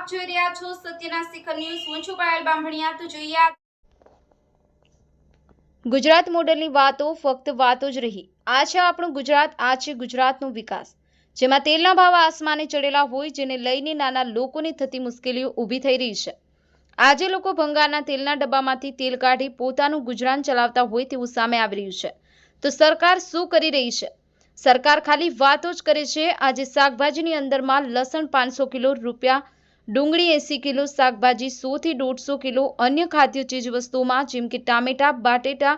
છો સત્યના શિખર ન્યૂઝ. હું છું પાયલ બામભણિયા તો જોઈએ ગુજરાત મોડલની વાતો ફક્ત વાતો જ રહી. આ છે આપણું ગુજરાત, આ છે ગુજરાતનો વિકાસ. જેમાં તેલના ભાવ આસમાને ચડેલા હોય, જેને લઈને નાના લોકોને થતી મુશ્કેલીઓ ઊભી થઈ રહી છે. આજે લોકો ભંગારના તેલના ડબ્બામાંથી તેલ કાઢી પોતાનું ગુજરાન ચલાવતા હોય તેવું સામે આવી રહ્યું છે. તો સરકાર શું કરી રહી છે? સરકાર ખાલી વાતો જ કરે છે. આજે શાકભાજીની અંદરમાં લસણ પાંચસો કિલો રૂપિયા ડુંગળી એંસી કિલો, શાકભાજી સોથી દોઢસો કિલો, અન્ય ખાદ્ય ચીજ વસ્તુઓમાં જેમ કે ટામેટા, બાટેટા,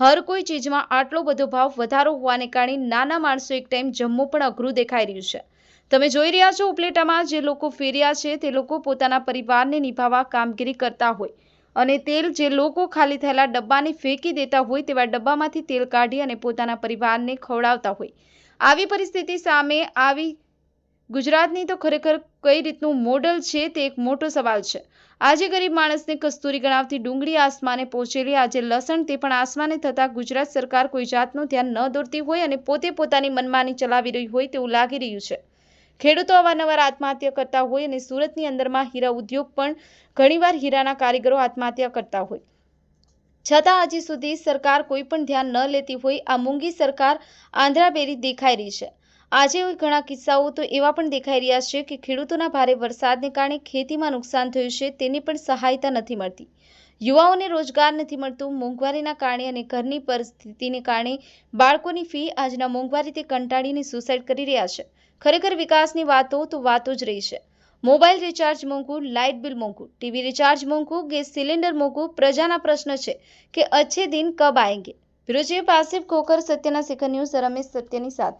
હર કોઈ ચીજમાં આટલો બધો ભાવ વધારો હોવાને કારણે નાના માણસો એક ટાઈમ જમવું પણ અઘરું દેખાઈ રહ્યું છે. તમે જોઈ રહ્યા છો ઉપલેટામાં જે લોકો ફેર્યા છે તે લોકો પોતાના પરિવારને નિભાવવા કામગીરી કરતા હોય અને તેલ જે લોકો ખાલી થયેલા ડબ્બાને ફેંકી દેતા હોય તેવા ડબ્બામાંથી તેલ કાઢી અને પોતાના પરિવારને ખવડાવતા હોય. આવી પરિસ્થિતિ સામે આવી ગુજરાતની તો ખરેખર કઈ રીતનું મોડલ છે તે એક મોટો સવાલ છે. આજે ગરીબ માણસને કસ્તુરી ગણાવતી ડુંગળી આસમાને પહોંચેલી, આજે લસણ તે પણ આસમાને થતાં ગુજરાત સરકાર કોઈ જાતનું ધ્યાન ન દોરતી હોય અને પોતે પોતાની મનમાની ચલાવી રહી હોય તેવું લાગી રહ્યું છે. ખેડૂતો અવારનવાર આત્મહત્યા કરતા હોય અને સુરતની અંદરમાં હીરા ઉદ્યોગ પણ ઘણીવાર હીરાના કારીગરો આત્મહત્યા કરતા હોય. છતાં હજી સુધી સરકાર કોઈ પણ ધ્યાન ન લેતી હોય, આ મૂંગી સરકાર આંધ્રાબેરી દેખાઈ રહી છે. આજે ઘણા કિસ્સાઓ તો એવા પણ દેખાઈ રહ્યા છે કે ખેડૂતોના ભારે વરસાદને કારણે ખેતીમાં નુકસાન થયું છે, તેની પણ સહાયતા નથી મળતી. યુવાઓને રોજગાર નથી મળતું, મોંઘવારીના કારણે અને ઘરની પરિસ્થિતિને કારણે બાળકોની ફી આજના મોંઘવારીથી કંટાળીને સુસાઇડ કરી રહ્યા છે. ખરેખર વિકાસની વાતો તો વાતો જ રહી છે. મોબાઈલ રિચાર્જ મોંઘું લાઇટ બિલ મોંઘું, ટીવી રિચાર્જ મોંઘું, ગેસ સિલિન્ડર મોંઘું, પ્રજાના પ્રશ્ન છે કે અચ્છે દિન કબ આયંગે? વિરોચીએ પાસિફ ખોખર સત્યના શિખર ન્યૂઝ, રમેશ સત્યની સાથે.